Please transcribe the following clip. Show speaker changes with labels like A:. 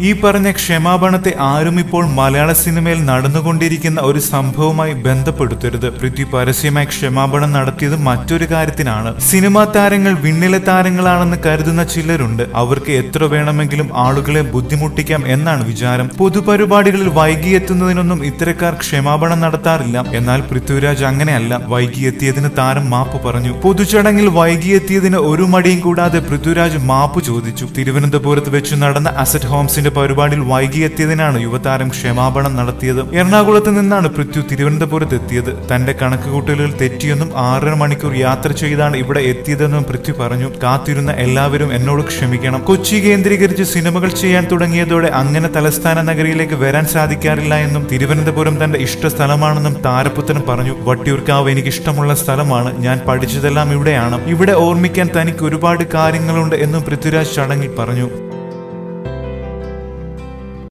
A: ഈ പറഞ്ഞ ക്ഷമാപണത്തെ ആരും ഇപ്പോൾ മലയാള സിനിമയിൽ നടന്നുകൊണ്ടിരിക്കുന്ന ഒരു സംഭവവുമായി ബന്ധപ്പെടുത്തരുത്. പൃഥ്വി പരസ്യമായി ക്ഷമാപണം നടത്തിയത് മറ്റൊരു കാര്യത്തിനാണ്. സിനിമാ താരങ്ങൾ വിണ്ണിലെ താരങ്ങളാണെന്ന് കരുതുന്ന ചിലരുണ്ട്. അവർക്ക് എത്ര വേണമെങ്കിലും ആളുകളെ ബുദ്ധിമുട്ടിക്കാം എന്നാണ് വിചാരം. പൊതുപരിപാടികളിൽ വൈകിയെത്തുന്നതിനൊന്നും ഇത്തരക്കാർ ക്ഷമാപണം നടത്താറില്ല. എന്നാൽ പൃഥ്വിരാജ് അങ്ങനെയല്ല. വൈകിയെത്തിയതിന് താരം മാപ്പ് പറഞ്ഞു. പൊതുചടങ്ങിൽ വൈകിയെത്തിയതിന് ഒരു മടിയും കൂടാതെ പൃഥ്വിരാജ് മാപ്പ് ചോദിച്ചു. തിരുവനന്തപുരത്ത് വെച്ച് നടന്ന അസറ്റ് ഹോംസിന്റെ പരിപാടിയിൽ വൈകിയെത്തിയതിനാണ് യുവതാരം ക്ഷമാപണം നടത്തിയത്. എറണാകുളത്ത് നിന്നാണ് പൃഥ്വി തിരുവനന്തപുരത്ത് എത്തിയത്. തന്റെ കണക്കുകൂട്ടലുകൾ തെറ്റിയെന്നും ആറര മണിക്കൂർ യാത്ര ചെയ്താണ് ഇവിടെ എത്തിയതെന്നും പൃഥ്വി പറഞ്ഞു. കാത്തിരുന്ന എല്ലാവരും എന്നോട് ക്ഷമിക്കണം. കൊച്ചി കേന്ദ്രീകരിച്ച് സിനിമകൾ ചെയ്യാൻ തുടങ്ങിയതോടെ അങ്ങനെ തലസ്ഥാന നഗരിയിലേക്ക് വരാൻ സാധിക്കാറില്ല എന്നും തിരുവനന്തപുരം തന്റെ ഇഷ്ട സ്ഥലമാണെന്നും താരപുത്രൻ പറഞ്ഞു. വട്ടിയൂർക്കാവ് എനിക്ക് ഇഷ്ടമുള്ള സ്ഥലമാണ്. ഞാൻ പഠിച്ചതെല്ലാം ഇവിടെയാണ്. ഇവിടെ ഓർമ്മിക്കാൻ തനിക്ക് ഒരുപാട് കാര്യങ്ങളുണ്ട് എന്നും പൃഥ്വിരാജ് ചടങ്ങിൽ പറഞ്ഞു.